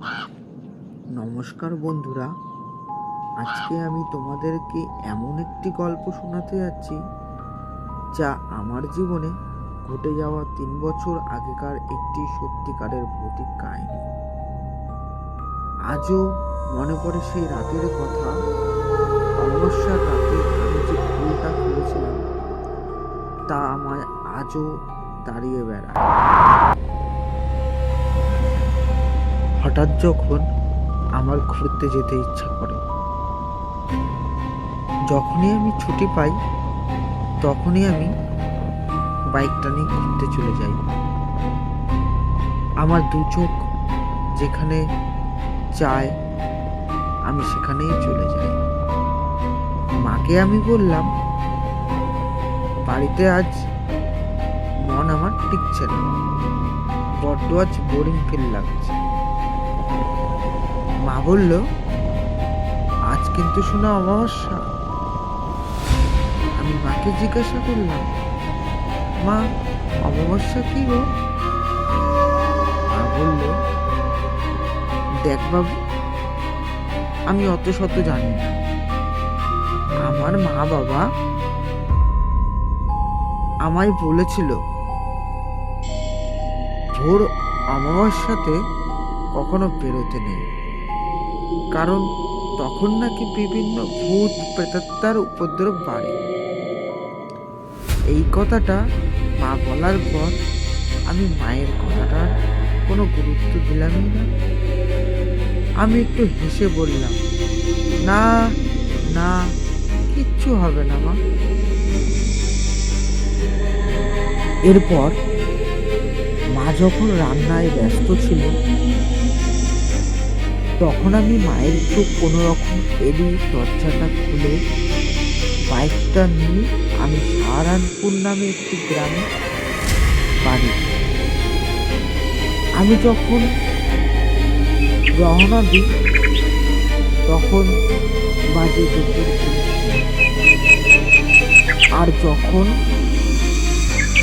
নমস্কার বন্ধুরা। আজকে আমি তোমাদেরকে এমন একটি গল্প শোনাতে যাচ্ছি, যা আমার জীবনে ঘটে যাওয়া তিন বছর আগেকার একটি সত্যিকারের ভৌতিক কাহিনী। আজও মনে পড়ে সেই রাতের কথা। অমাবস্যার রাতে আমি যে ভুলটা করেছিলাম, তা আমায় আজও দাঁড়িয়ে বেড়ায়। হঠাৎ যখন আমার ঘুরতে যেতে ইচ্ছা করে। যখনই আমি ছুটি পাই, তখনই আমি বাইকটা নিয়ে ঘুরতে চলে যাই। আমার দু চোখ যেখানে চায় আমি সেখানেই চলে যাই। মাকে আমি বললাম, বাড়িতে আজ মন আমার টিকছে না। বড্ড আজ বোরিং ফিল লাগছে। মা বলল, আজ কিন্তু শোনা অমাবস্যা। আমি মাকে জিজ্ঞাসা করলাম, মা, অমাবস্যা কি গো? মা বলল, দেখ বাবু, আমি অত শত জানি না। আমার মা বাবা আমায় বলেছিল, ভোর অমাবস্যাতে কখনো বেরোতে নেই। কারণ তখন নাকি বিভিন্ন ভূত প্রেতাত্মার উপদ্রব বাড়ে। এই কথাটা মা বলার পর আমি মায়ের কথাটার কোনো গুরুত্ব দিলামই না। আমি একটু হেসে বললাম, না না, কিচ্ছু হবে না মা। এরপর মা যখন রান্নায় ব্যস্ত ছিল তখন আমি মায়ের চোখ কোনো রকম এড়িয়ে দরজাটা খুলে বাইকটা নিয়ে আমি সাহারানপুর নামে একটি গ্রামে বাড়ি আমি যখন রওনা দিই, তখন বাজে দুপুর আর যখন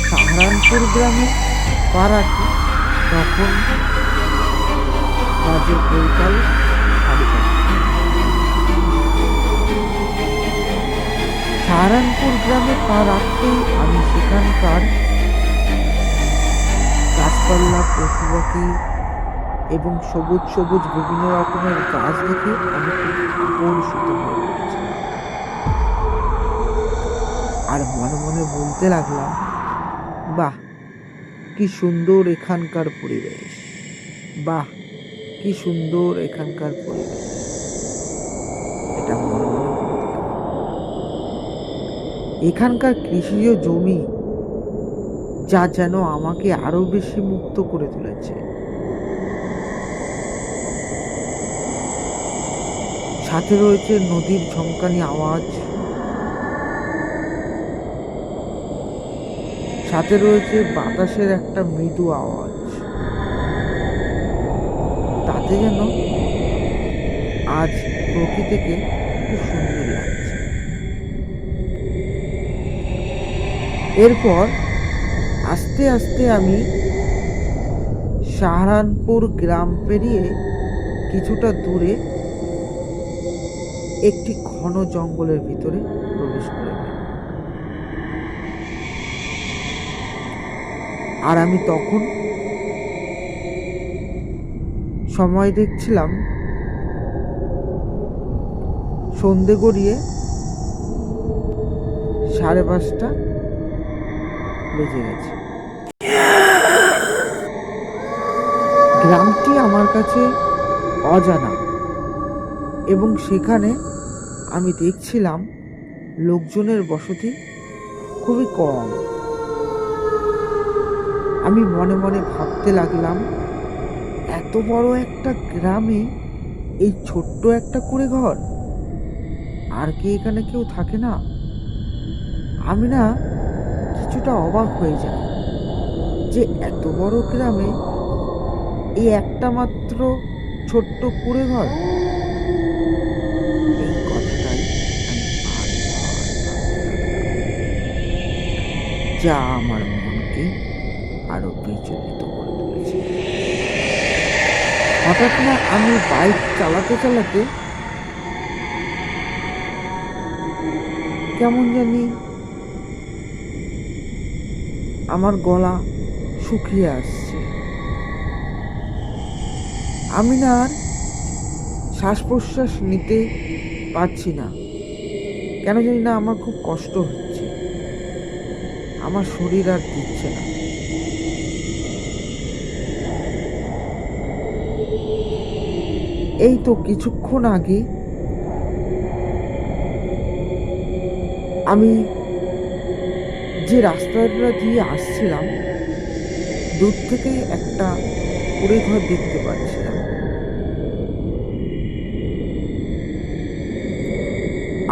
সাহারানপুর গ্রামে পা রাখি তখন সাহারানপুর গ্রামে পা রাখতেই আমি সেখানকার গাছপালা পশু পাখি এবং সবুজ সবুজ বিভিন্ন রকমের গাছ দেখে আমি খুব হয়ে আর মনে মনে বলতে লাগলাম, বাহ, কি সুন্দর এখানকার পরিবেশ। বাহ কি সুন্দর এখানকার পরিবেশ। এটা এখানকার কৃষিজ জমি যা যেন আমাকে আরও বেশি মুক্ত করে তুলেছে। সাথে রয়েছে নদীর ঝঙ্কানি আওয়াজ। সাথে রয়েছে বাতাসের একটা মৃদু আওয়াজ। তাতে যেন আজ প্রকৃতিকে খুব সুন্দর লাগছে। এরপর আস্তে আস্তে আমি সাহারানপুর গ্রাম পেরিয়ে কিছুটা দূরে একটি ঘন জঙ্গলের ভিতরে প্রবেশ করে আর আমি তখন সময় দেখছিলাম। সন্ধে গড়িয়ে সাড়ে পাঁচটা বেজে গেছে। গ্রামটি আমার কাছে অজানা এবং সেখানে আমি দেখছিলাম লোকজনের বসতি খুবই কম। আমি মনে মনে ভাবতে লাগলাম এত বড় একটা গ্রামে এই ছোট্ট একটা করে ঘর? আর কি এখানে কেউ থাকে না? আমি না কিছুটা অবাক হয়ে যাই যে এত বড় গ্রামে এই একটা মাত্র ছোট্ট কুড়ে ঘর। এই কথাটাই আমি যা আমার মনকে আরও বিচলিত করে। হঠাৎ না আমি বাইক চালাতে চালাতে কেমন জানি আমার গলা শুকিয়ে আসছে। আমি না আর শ্বাস প্রশ্বাস নিতে পারছি না। কেন জানি না আমার খুব কষ্ট হচ্ছে। আমার শরীর আর দিচ্ছে না। এই তো কিছুক্ষণ আগে আমি যে রাস্তাটা দিয়ে আসছিলাম, দূর থেকে একটা কুড়ে ঘর দেখতে পাচ্ছিলাম।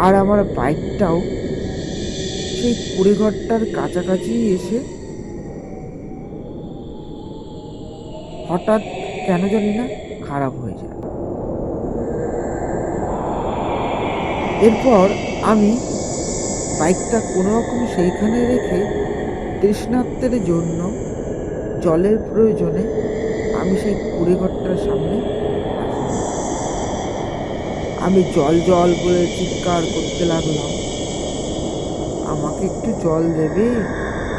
আর আমার বাইকটাও সেই কুড়ে ঘরটার কাছাকাছি এসে হঠাৎ কেন জানি না খারাপ হয়ে যায়। এরপর আমি বাইকটা কোনো রকম সেইখানে রেখে তৃষ্ণার্তের জন্য জলের প্রয়োজনে আমি সেই কুড়ে ঘরটার সামনে। আমি জল জল বলে চিৎকার করতে লাগলাম। আমাকে একটু জল দেবে?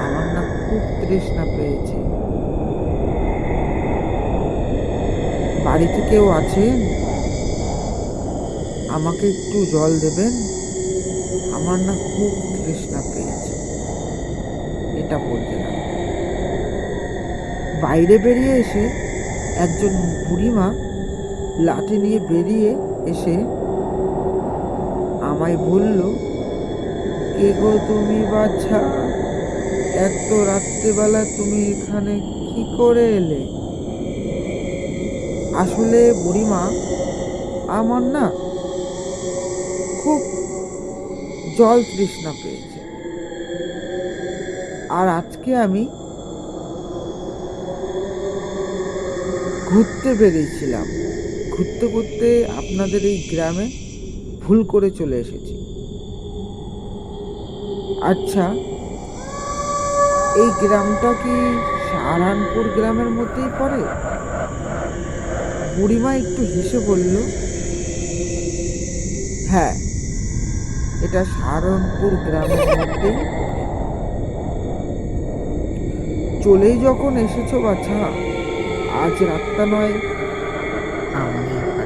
আমার না খুব তৃষ্ণা পেয়েছে। বাড়িতে কেউ আছেন? আমাকে একটু জল দেবেন? আমার না খুব তৃষ্ণা পেয়েছে। এটা বলতে লাগল বাইরে বেরিয়ে এসে একজন বুড়িমা লাঠি নিয়ে বেরিয়ে এসে আমায় বলল, কে গো তুমি বাচ্চা এত রাত্রেবেলা তুমি এখানে কি করে এলে? আসলে বুড়িমা আমার না খুব জল তৃষ্ণা পেয়েছে। আর আজকে আমি ঘুরতে বেরিয়েছিলাম। ঘুরতে ঘুরতে আপনাদের এই গ্রামে ভুল করে চলে এসেছি। আচ্ছা এই গ্রামটা কি সাহারানপুর গ্রামের মধ্যেই পড়ে? বুড়িমা একটু হেসে বলল হ্যাঁ এটা সারণপুর গ্রামের মধ্যে। চলেই যখন এসেছ বাছা আজ রাতটা নয়। বাড়িতে